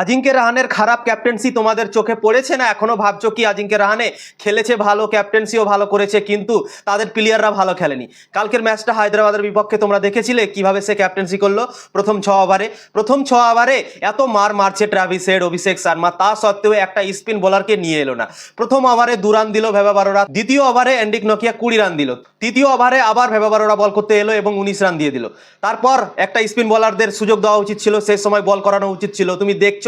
আজিঙ্কে রাহানের খারাপ ক্যাপ্টেন্সি তোমাদের চোখে পড়েছে না? এখনও ভাবছ কি আজিঙ্কে রাহানে খেলেছে ভালো ক্যাপ্টেন্সিও ভালো করেছে, কিন্তু তাদের প্লেয়াররা ভালো খেলেনি। কালকের ম্যাচটা হায়দ্রাবাদের বিপক্ষে তোমরা দেখেছিলে, কীভাবে সে ক্যাপ্টেন্সি করল প্রথম ছ ওভারে প্রথম ছ ওভারে এত মার মারছে ট্রাভিস হেড অভিষেক শর্মা, তা সত্ত্বেও একটা স্পিন বোলারকে নিয়ে এলো না। প্রথম ওভারে দু রান দিল ভেবা বারোরা, দ্বিতীয় ওভারে অ্যান্ডিক নকিয়া কুড়ি রান দিল। তৃতীয় ওভারে আবার ভেবা বারোরা বল করতে এলো এবং উনিশ রান দিয়ে দিল। তারপর একটা স্পিন বলারদের সুযোগ দেওয়া উচিত ছিল সেই সময় বল করানো উচিত ছিল। তুমি দেখছ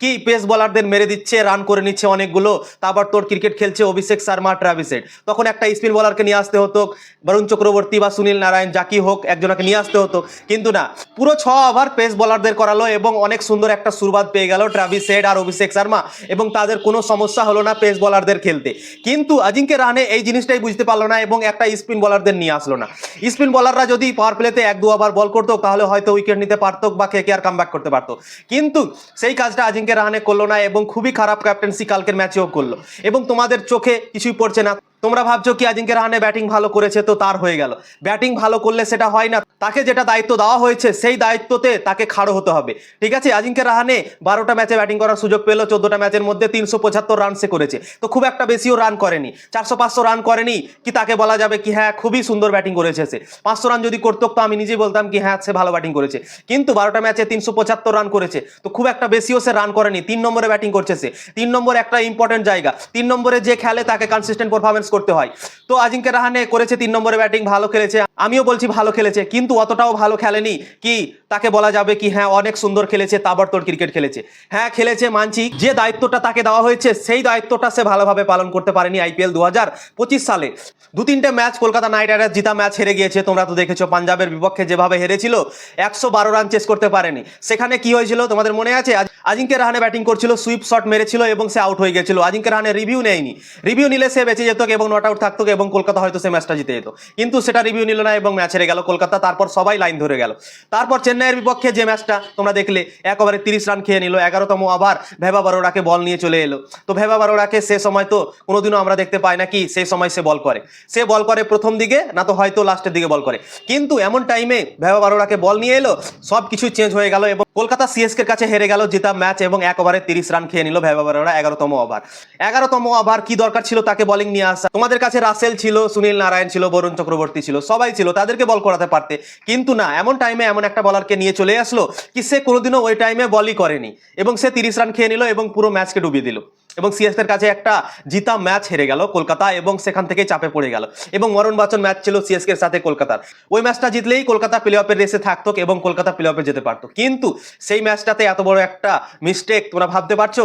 কি পেস বলারদের মেরে দিচ্ছে, রান করে নিচ্ছে অনেকগুলো। তারপর তোর ক্রিকেট খেলছে অভিষেক শর্মা ট্রাভিসেড তখন একটা স্পিন বলারকে নিয়ে আসতে হতো, বরুণ চক্রবর্তী বা সুনীল নারায়ণ জাকি হোক, একজনকে নিয়ে আসতে হতো। কিন্তু না, পুরো ছ ওভার পেস বলারদের করালো এবং অনেক সুন্দর একটা সুরবাদ পেয়ে গেল ট্রাভিস হেড আর অভিষেক শর্মা এবং তাদের কোনো সমস্যা হলো না পেস বলারদের খেলতে। কিন্তু আজিঙ্কে রানে এই জিনিসটাই বুঝতে পারল না এবং একটা স্পিন বোলারদের নিয়ে আসলো না। স্পিন বলাররা যদি পাওয়ার প্লেতে এক দু আবার বল করতো, তাহলে হয়তো উইকেট নিতে পারতো বা কে কে আর কাম করতে পারতো। কিন্তু সেই কাজটা আজিঙ্কে রাহানে করল না এবং খুবই খারাপ ক্যাপ্টেন্সি কালকের ম্যাচেও করল। এবং তোমাদের চোখে কিছুই পড়ছে না। তোমরা ভাবছ কি আজিঙ্কে রাহানে ব্যাটিং ভালো করেছে তো তার হয়ে গেল। ব্যাটিং ভালো করলে সেটা হয় না। তাকে যেটা দায়িত্ব দেওয়া হয়েছে, সেই দায়িত্বতে তাকে খাড়ো হতে হবে। ঠিক আছে? আজিঙ্কে রাহানে বারোটা ম্যাচে ব্যাটিং করার সুযোগ পেল, চোদ্দটা ম্যাচের মধ্যে তিনশো পঁচাত্তর রান সে করেছে। তো খুব একটা বেশিও রান করেনি। চারশো পাঁচশো রান করেনি কি তাকে বলা যাবে কি হ্যাঁ খুবই সুন্দর ব্যাটিং করেছে সে। পাঁচশো রান যদি করতো, তো আমি নিজেই বলতাম কি হ্যাঁ সে ভালো ব্যাটিং করেছে। কিন্তু বারোটা ম্যাচে তিনশো পঁচাত্তর রান করেছে। তো খুব একটা বেশিও সে রান করেনি। তিন নম্বরে ব্যাটিং করছে সে। তিন নম্বর একটা ইম্পর্টেন্ট জায়গা। তিন নম্বরে যে খেলে তাকে কনসিস্টেন্ট পারফরমেন্স করতে হয়। তো আজিঙ্কে রাহানে করেছে তিন নম্বরে ব্যাটিং ভালো খেলেছে। আমিও বলছি ভালো খেলেছে, কিন্তু অতটাও ভালো খেলেনি। কি? তাকে বলা যাবে কি হ্যাঁ অনেক সুন্দর খেলেছে তাবড়তোড় ক্রিকেট খেলেছে। হ্যাঁ খেলেছে মানছি। যে দায়িত্বটা তাকে দেওয়া হয়েছে, সেই দায়িত্বটা সে ভালোভাবে পালন করতে পারেনি আইপিএল দু হাজার পঁচিশ সালে। দু তিনটে ম্যাচ, কলকাতা নাইট রাইডার্স জিতা ম্যাচ হেরে গিয়েছে, তোমরা তো দেখেছ, পাঞ্জাবের বিপক্ষে যেভাবে হেরেছিল, একশো বারো রান চেস করতে পারেনি। সেখানে কি হয়েছিল, তোমাদের মনে আছে? আজ- আজিঙ্কে রাহানে ব্যাটিং করছিল, সুইপ শট মেরেছিল এবং সে আউট হয়ে গেছিল। আজিঙ্কে রাহানে রিভিউ নেয়নি। রিভিউ নিলে সে বেঁচে যেত এবং নট আউট থাকতো এবং কলকাতা হয়তো সে ম্যাচটা জিতে যেত। কিন্তু সেটা রিভিউ নিল না এবং ম্যাচ হেরে গেল কলকাতা, তারপর সবাই লাইন ধরে গেল। তারপর চেন্নাইয়ের বিপক্ষে যে ম্যাচটা তোমরা দেখলে এক ওভারে তিরিশ রান খেয়ে নিল, এগারোতম আবার ভেবা বারোড়াকে বল নিয়ে চলে এলো। তো ভেবা বারোড়াকে সে সময় তো কোনোদিনও আমরা দেখতে পাই না কি সেই সময় সে বল করে। সে বল করে প্রথম দিকে, না তো হয়তো লাস্টের দিকে বল করে। কিন্তু এমন টাইমে ভেবা বারোড়াকে বল নিয়ে এলো সব কিছু চেঞ্জ হয়ে গেল এবং কলকাতা সিএসকে কাছে হেরে গেল, জিতা ম্যাচ এবং এক ওভারে তিরিশ রান খেয়ে নিল ভেবা এগারোতম ওভার এগারোতম ওভার কি দরকার ছিল তাকে বলিং নিয়ে আসা? তোমাদের কাছে রাসেল ছিল সুনীল নারায়ণ ছিল বরুণ চক্রবর্তী ছিল, সবাই ছিল, তাদেরকে বল করাতে পারতে। কিন্তু না, এমন টাইমে এমন একটা বলারকে নিয়ে চলে আসলো, কি সে কোনোদিনও ওই টাইমে বলই করেনি। এবং সে তিরিশ রান খেয়ে নিল এবং পুরো ম্যাচকে ডুবিয়ে দিল। এবং সিএসকের কাছে একটা জিতা ম্যাচ হেরে গেল কলকাতা এবং সেখান থেকে চাপে পড়ে গেল। এবং মরণ বাচন ম্যাচ ছিল সিএসকে এর সাথে কলকাতার। ওই ম্যাচটা জিতলেই কলকাতা প্লে অফের রেসে থাকতো এবং কলকাতা প্লে অফে যেতে পারতো। কিন্তু সেই ম্যাচটাতে এত বড় একটা মিস্টেক তোমরা ভাবতে পারছ?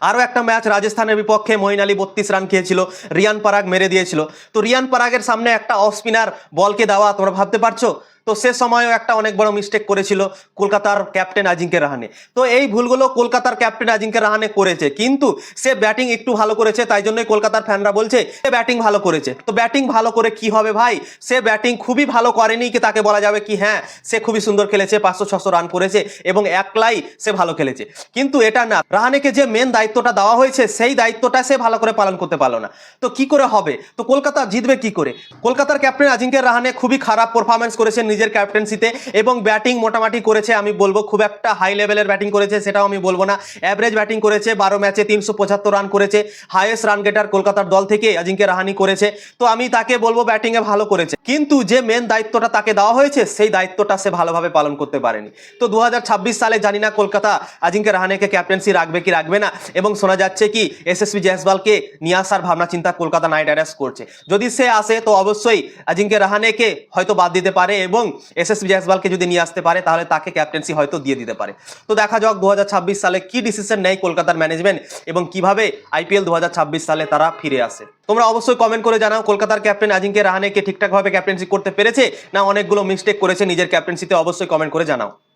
আরও একটা ম্যাচ রাজস্থানের বিপক্ষে মঈন আলী বত্রিশ রান খেয়েছিল, রিয়ান পারাগ মেরে দিয়েছিল। তো রিয়ান পারাগের সামনে একটা অফ স্পিনার বলকে দেওয়া তোমরা ভাবতে পারছ? তো সে সময়ও একটা অনেক বড় মিস্টেক করেছিল কলকাতার ক্যাপ্টেন আজিঙ্কে রাহানে। তো এই ভুলগুলো কলকাতার ক্যাপ্টেন আজিঙ্কে রাহানে করেছে। কিন্তু সে ব্যাটিং একটু ভালো করেছে, তাই জন্যই কলকাতার ফ্যানরা বলছে সে ব্যাটিং ভালো করেছে। তো ব্যাটিং ভালো করে কি হবে ভাই? সে ব্যাটিং খুবই ভালো করেনি কি তাকে বলা যাবে কি হ্যাঁ সে খুবই সুন্দর খেলেছে পাঁচশো ছশো রান করেছে এবং একলাই সে ভালো খেলেছে। কিন্তু এটা না, রাহানেকে যে মেন দায়িত্বটা দেওয়া হয়েছে, সেই দায়িত্বটা সে ভালো করে পালন করতে পারল না। তো কি করে হবে? তো কলকাতা জিতবে কি করে? কলকাতার ক্যাপ্টেন আজিঙ্কে রাহানে খুবই খারাপ পারফরমেন্স করেছে নিজের ক্যাপ্টেন্সিতে এবং ব্যাটিং মোটামুটি করেছে, আমি বলব খুব একটা হাই লেভেলের ব্যাটিং করেছে, সেটাও আমি বলব না। অ্যাভারেজ ব্যাটিং করেছে, বারো ম্যাচে তিনশো পঁচাত্তর রান করেছে হাইয়েস্ট রান গেটার কলকাতার দল থেকে আজিঙ্কে রাহানি করেছে। তো আমি তাকে বলব ব্যাটিংয়ে ভালো করেছে। কিন্তু যে মেন দায়িত্বটা তাকে দেওয়া হয়েছে, সেই দায়িত্বটা সে ভালোভাবে পালন করতে পারেনি। তো দু হাজার ছাব্বিশ সালে জানি না কলকাতা আজিঙ্কে রাহানেকে ক্যাপ্টেন্সি রাখবে কি রাখবে না, এবং শোনা যাচ্ছে কি এসএসবি জয়সওয়ালকে নিয়ে আসার ভাবনা চিন্তা কলকাতা নাইট রাইডার্স করছে। যদি সে আসে, তো অবশ্যই আজিঙ্কে রাহানেকে হয়তো বাদ দিতে পারে, এবং এসএসবি জয়সওয়ালকে যদি নিয়ে আসতে পারে, তাহলে তাকে ক্যাপ্টেন্সি হয়তো দিয়ে দিতে পারে। তো দেখা যাক দু সালে কি ডিসিশন নেয় কলকাতার ম্যানেজমেন্ট এবং কীভাবে আইপিএল দু হাজার ছাব্বিশ সালে তারা ফিরে আসে। তোমরা অবশ্যই কমেন্ট করে জানাও কলকাতার ক্যাপ্টেন আজিঙ্কে রাহানেকে ঠিকঠাকভাবে ক্যাপ্টেন্সি করতে পেরেছে, না অনেকগুলো মিস্টেক করেছে, নিজের ক্যাপ্টেন্সিতে অবশ্যই কমেন্ট করে জানাও।